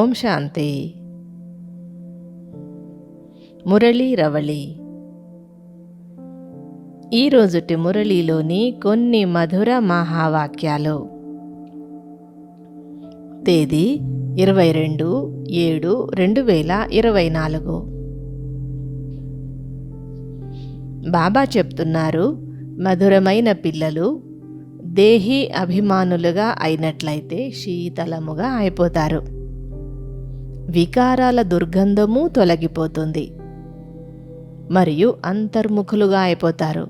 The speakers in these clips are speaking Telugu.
ఓం శాంతి. మురళీ రవళి. ఈరోజుటి మురళీలోని కొన్ని మధుర మహావాక్యాలు. తేదీ ఇరవై రెండు ఏడు రెండు వేల ఇరవై నాలుగు. బాబా చెప్తున్నారు మధురమైన పిల్లలు దేహి అభిమానులుగా అయినట్లయితే శీతలముగా అయిపోతారు. వికారాల దుర్గంధము తొలగిపోతుంది. మరియు అంతర్ముఖులుగా అయిపోతారు.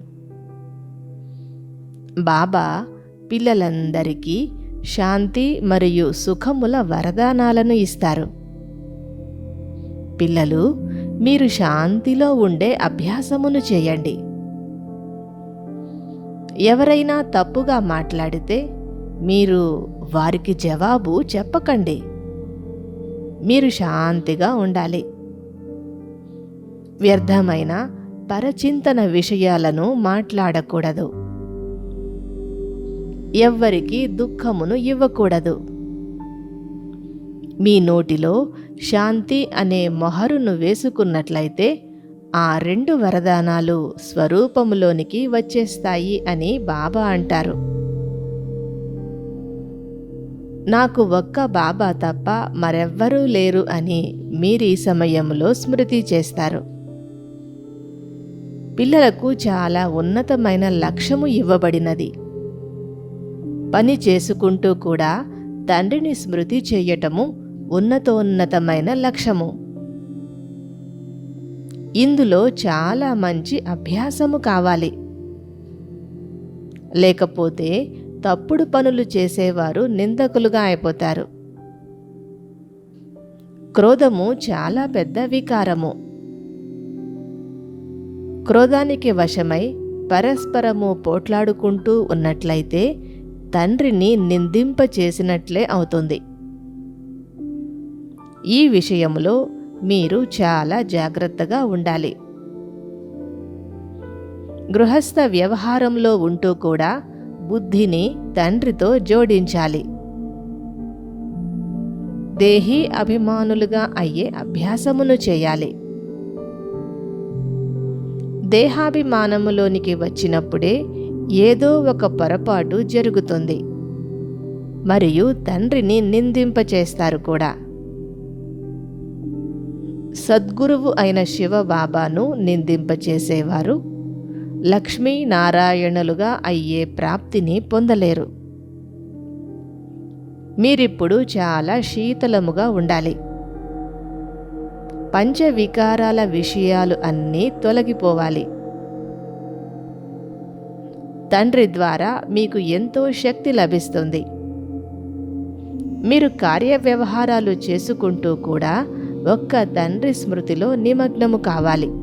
బాబా పిల్లలందరికీ శాంతి మరియు సుఖముల వరదానాలను ఇస్తారు. పిల్లలు మీరు శాంతిలో ఉండే అభ్యాసమును చేయండి. ఎవరైనా తప్పుగా మాట్లాడితే మీరు వారికి జవాబు చెప్పకండి. మీరు శాంతిగా ఉండాలి. వ్యర్థమైన పరచింతన విషయాలను మాట్లాడకూడదు. ఎవ్వరికి దుఃఖమును ఇవ్వకూడదు. మీ నోటిలో శాంతి అనే మొహరును వేసుకున్నట్లయితే ఆ రెండు వరదానాలు స్వరూపములోనికి వచ్చేస్తాయి అని బాబా అంటారు. నాకు ఒక్క బాబా తప్ప మరెవ్వరూ లేరు అని మీరు ఈ సమయంలో స్మృతి చేస్తారు. పిల్లలకు చాలా ఉన్నతమైన లక్ష్యము ఇవ్వబడినది. పని చేసుకుంటూ కూడా తండ్రిని స్మృతి చేయటము ఉన్నతోన్నతమైన లక్ష్యము ఇందులో చాలా మంచి అభ్యాసము కావాలి. లేకపోతే తప్పుడు పనులు చేసేవారు నిందకులుగా అయిపోతారు. క్రోధము చాలా పెద్ద వికారము. క్రోధానికి వశమై పరస్పరము పోట్లాడుకుంటూ ఉన్నట్లయితే తండ్రిని నిందింప చేసినట్లే అవుతుంది. ఈ విషయంలో మీరు చాలా జాగ్రత్తగా ఉండాలి. గృహస్థ వ్యవహారంలో ఉంటూ కూడా బుద్ధిని తండ్రితో జోడించాలి. దేహి అభిమానులుగా అయ్యే అభ్యాసమును చేయాలి. దేహాభిమానములోనికి వచ్చినప్పుడే ఏదో ఒక పొరపాటు జరుగుతుంది. మరియు తండ్రిని నిందింపచేస్తారు కూడా. సద్గురువు అయిన శివబాబాను నిందింపచేసేవారు లక్ష్మీనారాయణులుగా అయ్యే ప్రాప్తిని పొందలేరు. మీరిప్పుడు చాలా శీతలముగా ఉండాలి. పంచవికారాల విషయాలు అన్నీ తొలగిపోవాలి. తండ్రి ద్వారా మీకు ఎంతో శక్తి లభిస్తుంది. మీరు కార్య వ్యవహారాలు చేసుకుంటూ కూడా ఒక్క తండ్రి స్మృతిలో నిమగ్నము కావాలి.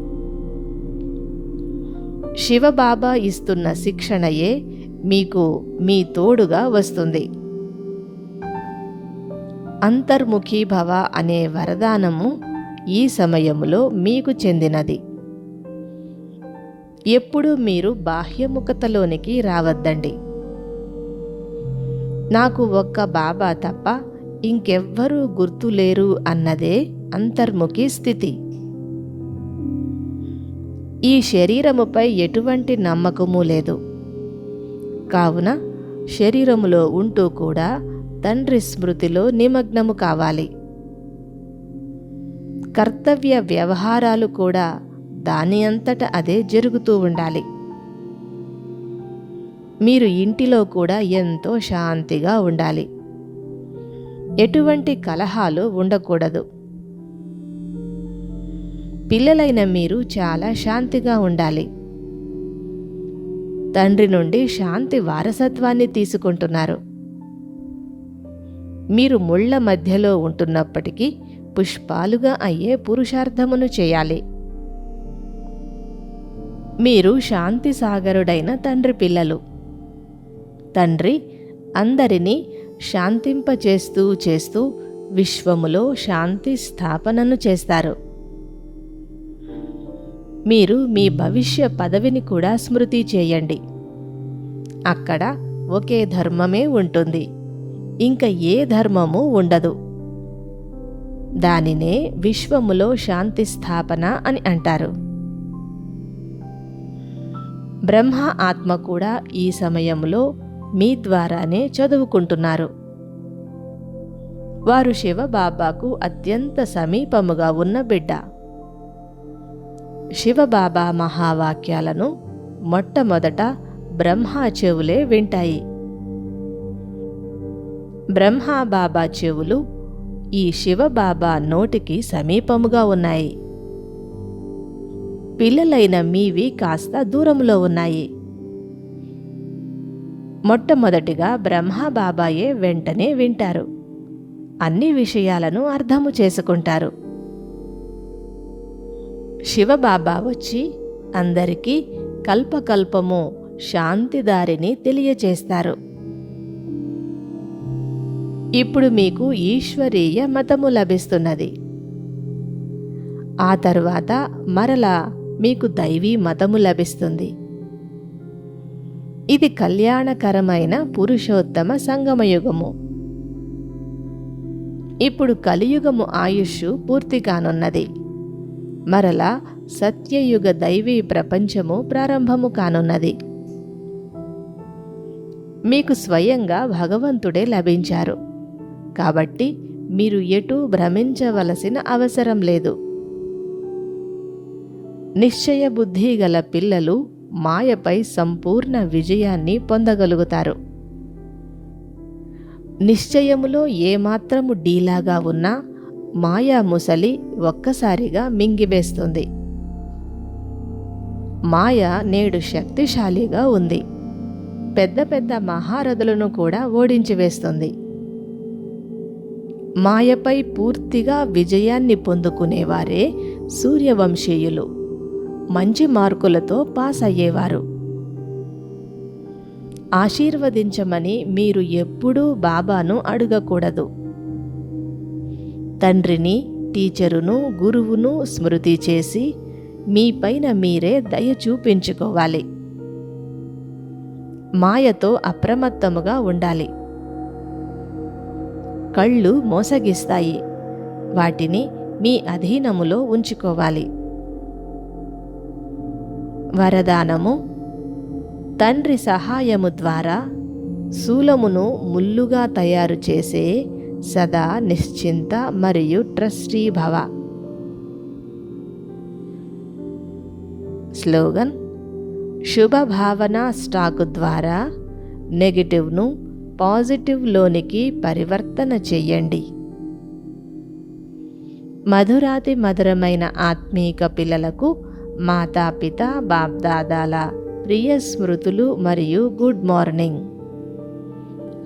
శివబాబా ఇస్తున్న శిక్షణయే మీకు మీ తోడుగా వస్తుంది. అంతర్ముఖీ భవ అనే వరదానము ఈ సమయములో మీకు చెందినది. ఎప్పుడు మీరు బాహ్యముఖతలోనికి రావద్దండి. నాకు ఒక్క బాబా తప్ప ఇంకెవ్వరూ గుర్తులేరు అన్నదే అంతర్ముఖి స్థితి. ఈ శరీరముపై ఎటువంటి నమ్మకము లేదు. కావున శరీరములో ఉంటూ కూడా తండ్రి స్మృతిలో నిమగ్నము కావాలి. కర్తవ్య వ్యవహారాలు కూడా దాని అంతట అదే జరుగుతూ ఉండాలి. మీరు ఇంటిలో కూడా ఎంతో శాంతిగా ఉండాలి. ఎటువంటి కలహాలు ఉండకూడదు. పిల్లలైన మీరు చాలా శాంతిగా ఉండాలి. తండ్రి నుండి శాంతి వారసత్వాన్ని తీసుకుంటున్నారు. మీరు ముళ్ళ మధ్యలో ఉంటున్నప్పటికీ పుష్పాలుగా అయ్యే పురుషార్థమును చేయాలి. మీరు శాంతి సాగరుడైన తండ్రి పిల్లలు. తండ్రి అందరినీ శాంతింపచేస్తూ చేస్తూ విశ్వములో శాంతి స్థాపనను చేస్తారు. మీరు మీ భవిష్య పదవిని కూడా స్మృతి చేయండి. అక్కడ ఒకే ధర్మమే ఉంటుంది. ఇంకా ఏ ధర్మము ఉండదు. దానినే విశ్వములో శాంతి స్థాపన అని అంటారు. బ్రహ్మ ఆత్మ కూడా ఈ సమయంలో మీ ద్వారానే చదువుకుంటున్నారు. వారు శివబాబాకు అత్యంత సమీపముగా ఉన్న బిడ్డ. శివబాబా మహావాక్యాలను మొట్టమొదట బ్రహ్మా చెవులే వింటాయి. బ్రహ్మాబాబా చెవులు ఈ శివబాబా నోటికి సమీపముగా ఉన్నాయి. పిల్లలైన మీవి కాస్త దూరంలో ఉన్నాయి. మొట్టమొదటిగా బ్రహ్మా బాబాయే వెంటనే వింటారు. అన్ని విషయాలను అర్థము చేసుకుంటారు. శివబాబా వచ్చి అందరికీ కల్పకల్పము శాంతిదారిని తెలియచేస్తారు. ఇప్పుడు మీకు ఈశ్వరీయ మతము లభిస్తున్నది. ఆ తర్వాత మరలా మీకు దైవీ మతము లభిస్తుంది. ఇది కళ్యాణకరమైన పురుషోత్తమ సంగమయుగము. ఇప్పుడు కలియుగము ఆయుష్ పూర్తి కానున్నది. మరలా సత్యయుగ దైవీ ప్రపంచము ప్రారంభము కానున్నది. మీకు స్వయంగా భగవంతుడే లభించారు. కాబట్టి మీరు ఎటూ భ్రమించవలసిన అవసరం లేదు. నిశ్చయ బుద్ధి గల పిల్లలు మాయపై సంపూర్ణ విజయాన్ని పొందగలుగుతారు. నిశ్చయములో ఏమాత్రము డీలాగా ఉన్నా మాయా ముసలి ఒక్కసారిగా మింగివేస్తుంది. మాయ నేడు శక్తిశాలిగా ఉంది. పెద్ద పెద్ద మహారథులను కూడా ఓడించి వేస్తుంది. మాయపై పూర్తిగా విజయాన్ని పొందుకునేవారే సూర్యవంశీయులు. మంచి మార్కులతో పాస్ అయ్యేవారు ఆశీర్వదించమని మీరు ఎప్పుడూ బాబాను అడగకూడదు. తండ్రిని టీచరును గురువును స్మృతి చేసి మీపైన మీరే దయ చూపించుకోవాలి. మాయతో అప్రమత్తముగా ఉండాలి. కళ్ళు మోసగిస్తాయి. వాటిని మీ అధీనములో ఉంచుకోవాలి. వరదానము తండ్రి సహాయము ద్వారా శూలమును ముల్లుగా తయారు చేసే సదా నిశ్చింత మరియు ట్రస్టీ భవ. స్లోగన్ శుభభావన స్టాకు ద్వారా నెగిటివ్ను పాజిటివ్లోనికి పరివర్తన చెయ్యండి మధురాతి మధురమైన ఆత్మీక పిల్లలకు మాతాపిత బాప్దాదాల ప్రియ స్మృతులు మరియు గుడ్ మార్నింగ్.